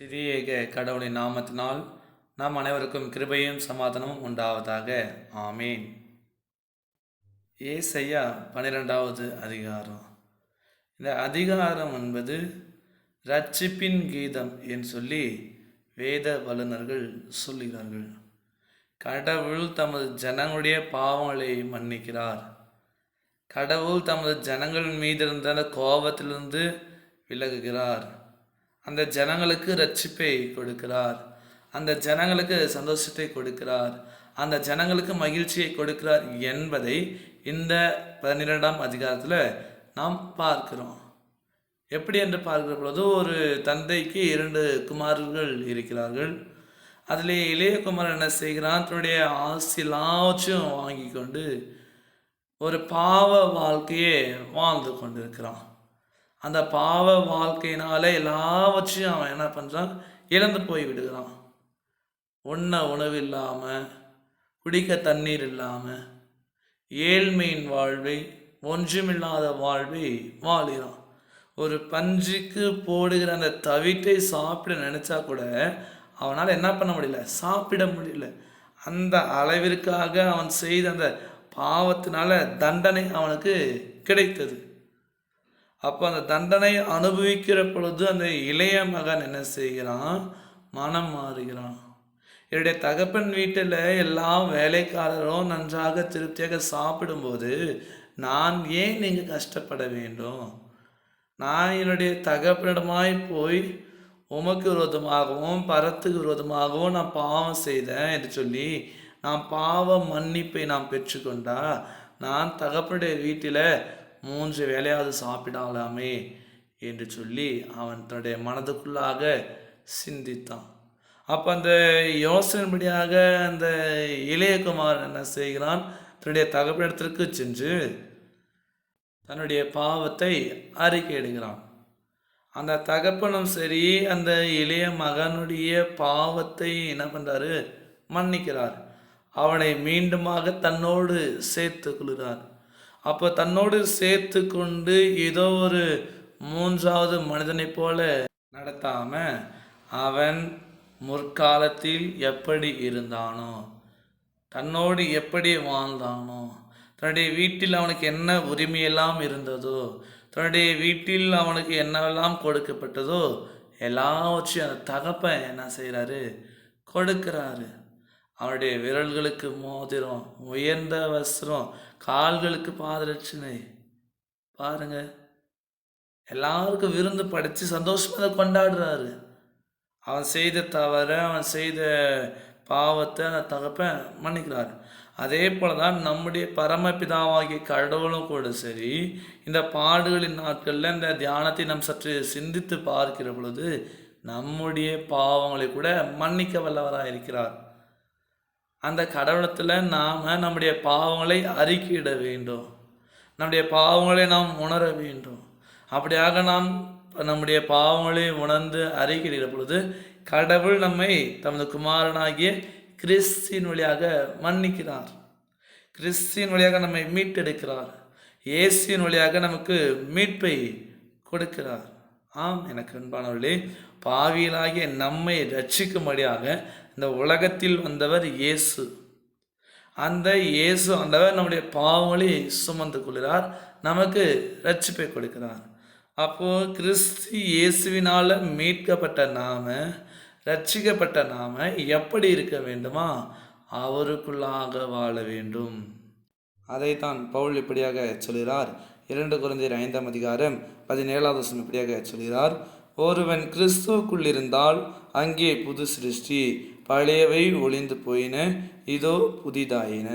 திரியேக கடவுளின் நாமத்தினால் நாம் அனைவருக்கும் கிருபையும் சமாதானமும் உண்டாவதாக. ஆமீன். ஏசையா பன்னிரெண்டாவது அதிகாரம். இந்த அதிகாரம் என்பது ரட்சிப்பின் கீதம் என்று சொல்லி வேத வல்லுநர்கள் சொல்லுகிறார்கள். கடவுள் தமது ஜனங்களுடைய பாவங்களை மன்னிக்கிறார். கடவுள் தமது ஜனங்கள் மீது இருந்த கோபத்திலிருந்து விலகுகிறார். அந்த ஜனங்களுக்கு ரட்சிப்பை கொடுக்கிறார். அந்த ஜனங்களுக்கு சந்தோஷத்தை கொடுக்கிறார். அந்த ஜனங்களுக்கு மகிழ்ச்சியை கொடுக்கிறார் என்பதை இந்த பன்னிரெண்டாம் அதிகாரத்தில் நாம் பார்க்கிறோம். எப்படி என்று பார்க்கிற பொழுது ஒரு தந்தைக்கு இரண்டு குமாரர்கள் இருக்கிறார்கள். அதிலே இளைய குமாரன் என்ன செய்கிறான்? தன்னுடைய ஆசி எல்லாவற்றையும் வாங்கி கொண்டு ஒரு பாவ வாழ்க்கையை வாழ்ந்து கொண்டிருக்கிறான். அந்த பாவ வாழ்க்கையினால எல்லாவற்றையும் அவன் என்ன பண்ணுறான் இழந்து போய் விடுகிறான். உண்ண உணவு இல்லாமல் குடிக்க தண்ணீர் இல்லாமல் ஏழ்மையின் வாழ்வை ஒன்றுமில்லாத வாழ்வை வாழுகிறான். ஒரு பஞ்சுக்கு போடுகிற அந்த தவிட்டை சாப்பிட நினச்சா கூட அவனால் என்ன பண்ண முடியல? சாப்பிட முடியல. அந்த அளவிற்காக அவன் செய்த அந்த பாவத்தினால தண்டனை அவனுக்கு கிடைத்தது. அப்போ அந்த தண்டனை அனுபவிக்கிற பொழுது அந்த இளைய மகன் என்ன செய்கிறான்? மனம் மாறுகிறான். என்னுடைய தகப்பன் வீட்டில் எல்லா வேலைக்காரரும் நன்றாக திருப்தியாக சாப்பிடும்போது நான் ஏன் நீங்கள் கஷ்டப்பட வேண்டும்? நான் என்னுடைய தகப்பனிடமாய் போய் உமக்கு விரோதமாகவும் பரத்துக்கு விரோதமாகவும் நான் பாவம் செய்தேன் என்று சொல்லி நான் பாவ மன்னிப்பை நான் பெற்றுக்கொண்டா? நான் தகப்பனுடைய வீட்டில் மூன்று வேலையாவது சாப்பிடலாமே என்று சொல்லி அவன் தன்னுடைய மனதுக்குள்ளாக சிந்தித்தான். அப்போ அந்த யோசனைபடியாக அந்த இளையகுமார் என்ன செய்கிறான்? தன்னுடைய தகப்பனிடத்திற்கு சென்று தன்னுடைய பாவத்தை அறிக்கையிடுகிறான் அந்த தகப்பனும் சரி அந்த இளைய மகனுடைய பாவத்தை என்ன பண்ணுறாரு மன்னிக்கிறார். அவனை மீண்டுமாக தன்னோடு சேர்த்து கொள்கிறார். அப்போ தன்னோடு சேர்த்து கொண்டு ஏதோ ஒரு மூன்றாவது மனிதனைப் போல நடத்தாம அவன் முற்காலத்தில் எப்படி இருந்தானோ தன்னோடு எப்படி வாழ்ந்தானோ தன்னுடைய வீட்டில் அவனுக்கு என்ன உரிமையெல்லாம் இருந்ததோ தன்னுடைய வீட்டில் அவனுக்கு என்னவெல்லாம் கொடுக்கப்பட்டதோ எல்லாவற்றையும் அந்த தகப்பன் என்ன செய்கிறாரு கொடுக்கிறாரு. அவனுடைய விரல்களுக்கு மோதிரம் உயர்ந்த வஸ்திரம் கால்களுக்கு பாதரட்சணை. பாருங்க. எல்லாருக்கும் விருந்து படைத்து சந்தோஷமாக கொண்டாடுறாரு. அவன் செய்த தவற அவன் செய்த பாவத்தை அந்த தகப்பன் மன்னிக்கிறார். அதே போல தான் நம்முடைய பரமபிதாவாகிய கடவுளும் கூட சரி இந்த பாடுகளின் நாட்களில் இந்த தியானத்தை நாம் சற்று சிந்தித்து பார்க்கிற பொழுது நம்முடைய பாவங்களை கூட மன்னிக்க வல்லவராக இருக்கிறார் அந்த கடவுளத்தில் நாம் நம்முடைய பாவங்களை அறிக்கையிட வேண்டும். நம்முடைய பாவங்களை நாம் உணர வேண்டும். அப்படியாக நாம் நம்முடைய பாவங்களை உணர்ந்து அறிக்கையிடுகிற பொழுது கடவுள் நம்மை தமது குமாரனாகிய கிறிஸ்தின் வழியாக மன்னிக்கிறார். கிறிஸ்தின் வழியாக நம்மை மீட்டெடுக்கிறார். இயேசின் வழியாக நமக்கு மீட்பை கொடுக்கிறார். ஆம் எனக்கு அன்பானவர்களே பாவியலாகிய நம்மை ரட்சிக்கும்படியாக இந்த உலகத்தில் வந்தவர் இயேசு. அந்த இயேசு ஆண்டவர் நம்முடைய பாவங்களை சுமந்து கொள்கிறார் நமக்கு ரட்சிப்பை கொடுக்கிறார். அப்போ கிறிஸ்து இயேசுவினால மீட்கப்பட்ட நாம ரட்சிக்கப்பட்ட நாம எப்படி இருக்க வேண்டுமா? அவருக்குள்ளாக வாழ வேண்டும். அதைத்தான் பவுல் இப்படியாக சொல்கிறார். இரண்டு குழந்தையர் ஐந்தாம் அதிகாரம் பதினேழாவது வசனம் இப்படியாக சொல்கிறார். ஒருவன் கிறிஸ்துவுக்குள் இருந்தால் அங்கே புது சிருஷ்டி பழையவை ஒளிந்து போயின இதோ புதிதாயின.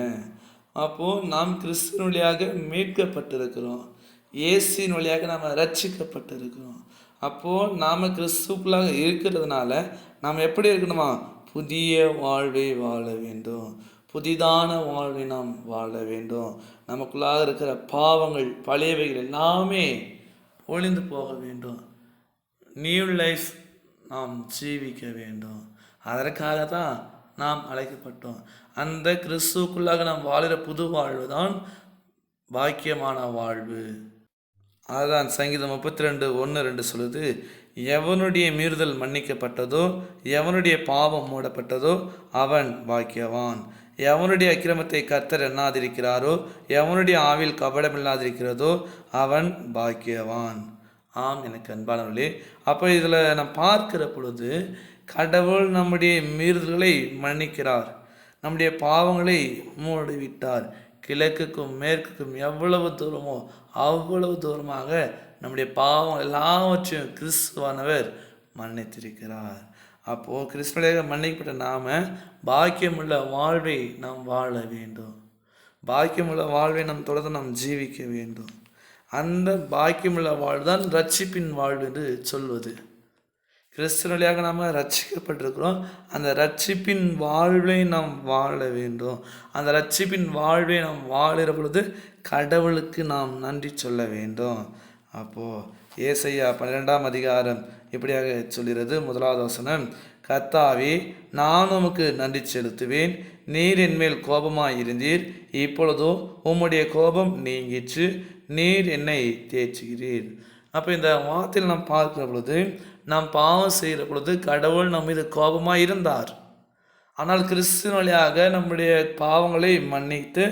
அப்போது நாம் கிறிஸ்துவின் வழியாக மீட்கப்பட்டிருக்கிறோம். இயேசின் வழியாக நாம் ரட்சிக்கப்பட்டிருக்கிறோம் அப்போது நாம் கிறிஸ்துக்குள்ளாக இருக்கிறதுனால நாம் எப்படி இருக்கணுமா? புதிய வாழ்வை வாழ வேண்டும். புதிதான வாழ்வை நாம் வாழ வேண்டும். நமக்குள்ளாக இருக்கிற பாவங்கள் பழையவைகள் எல்லாமே ஒளிந்து போக வேண்டும். நியூ லைஃப் நாம் ஜீவிக்க வேண்டும். அதற்காக தான் நாம் அழைக்கப்பட்டோம். அந்த கிறிஸ்துவுக்குள்ளாக நாம் வாழ்கிற புது வாழ்வு தான் பாக்கியமான வாழ்வு. அதுதான் சங்கீதம் முப்பத்தி ரெண்டு ஒன்று ரெண்டு சொல்லுது எவனுடைய மீறுதல் மன்னிக்கப்பட்டதோ எவனுடைய பாவம் மூடப்பட்டதோ அவன் பாக்கியவான். எவனுடைய அக்கிரமத்தை கர்த்தர் எண்ணாதிருக்கிறாரோ எவனுடைய ஆவில் கபடமில்லாதிருக்கிறதோ அவன் பாக்கியவான். ஆம் எனக்கு அன்பானவர்களே அப்போ இதில் நான் பார்க்கிற பொழுது கடவுள் நம்முடைய மீறுதல்களை மன்னிக்கிறார். நம்முடைய பாவங்களை மூடிவிட்டார். கிழக்குக்கும் மேற்குக்கும் எவ்வளவு தூரமோ அவ்வளவு தூரமாக நம்முடைய பாவம் எல்லாவற்றையும் கிறிஸ்துவானவர் மன்னித்திருக்கிறார். அப்போது கிறிஸ்துவனாக மன்னிக்கப்பட்ட நாம் பாக்கியமுள்ள வாழ்வை நாம் வாழ வேண்டும். பாக்கியமுள்ள வாழ்வை நம் தொடர்ந்து நாம் ஜீவிக்க வேண்டும். அந்த பாக்கியமுள்ள வாழ்வு தான் ரட்சிப்பின் வாழ்வு என்று சொல்வது. கிறிஸ்தவழியாக நாம் ரட்சிக்கப்பட்டிருக்கிறோம் அந்த ரட்சிப்பின் வாழ்வை நாம் வாழ வேண்டும். அந்த ரட்சிப்பின் வாழ்வை நாம் வாழுகிற பொழுது கடவுளுக்கு நாம் நன்றி சொல்ல வேண்டும். அப்போது ஏசையா பன்னிரெண்டாம் அதிகாரம் இப்படியாக சொல்கிறது? முதலாவது வசனம் கத்தாவே நான் உமக்கு நன்றி செலுத்துவேன். நீர் என்மேல் கோபமாக இருந்தீர். இப்பொழுதோ உம்முடைய கோபம் நீங்கிச்சு நீர் என்னை தேய்ச்சுகிறீர் அப்போ இந்த வார்த்தையில் நாம் பார்க்கிற பொழுது நாம் பாவம் செய்கிற பொழுது கடவுள் நம் மீது கோபமாக இருந்தார். ஆனால் கிறிஸ்துவின் வழியாக நம்முடைய பாவங்களை மன்னித்து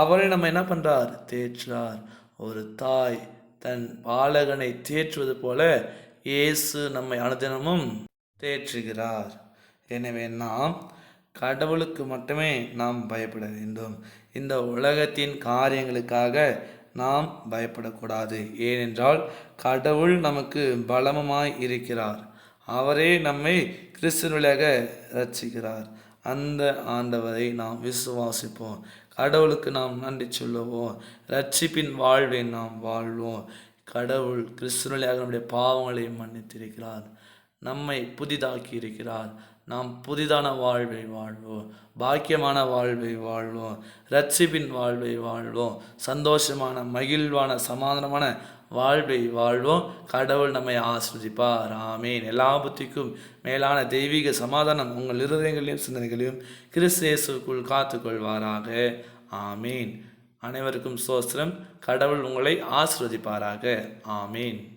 அவரை நம்ம என்ன பண்ணுறார் தேற்றார் ஒரு தாய் தன் பாலகனை தேற்றுவது போல இயேசு நம்மை அனுதினமும் தேற்றுகிறார். எனவே நாம் கடவுளுக்கு மட்டுமே நாம் பயப்பட வேண்டும். இந்த உலகத்தின் காரியங்களுக்காக நாம் பயப்படக்கூடாது. ஏனென்றால் கடவுள் நமக்கு பலமுமாய் இருக்கிறார். அவரே நம்மை கிறிஸ்துவனாக ரசிக்கிறார் அந்த ஆண்டவரை நாம் விசுவாசிப்போம். கடவுளுக்கு நாம் நன்றி சொல்லுவோம். ரட்சிப்பின் வாழ்வை நாம் வாழ்வோம். கடவுள் கிறிஸ்துவனாக நம்முடைய பாவங்களை மன்னித்திருக்கிறார். நம்மை புதிதாக்கி இருக்கிறார் நாம் புதிதான வாழ்வை வாழ்வோம். பாக்கியமான வாழ்வை வாழ்வோம். ரட்சிப்பின் வாழ்வை வாழ்வோம். சந்தோஷமான மகிழ்வான சமாதானமான வாழ்வை வாழ்வோம். கடவுள் நம்மை ஆஸ்வதிப்பார் ஆமேன். எல்லா புத்திக்கும் மேலான தெய்வீக சமாதானம் உங்கள் இருதயங்களையும் சிந்தனைகளையும் கிறிஸ்தேசுக்குள் காத்துக்கொள்வாராக. ஆமேன். அனைவருக்கும் சோஸ்திரம் கடவுள் உங்களை ஆஸ்வதிப்பாராக ஆமேன்.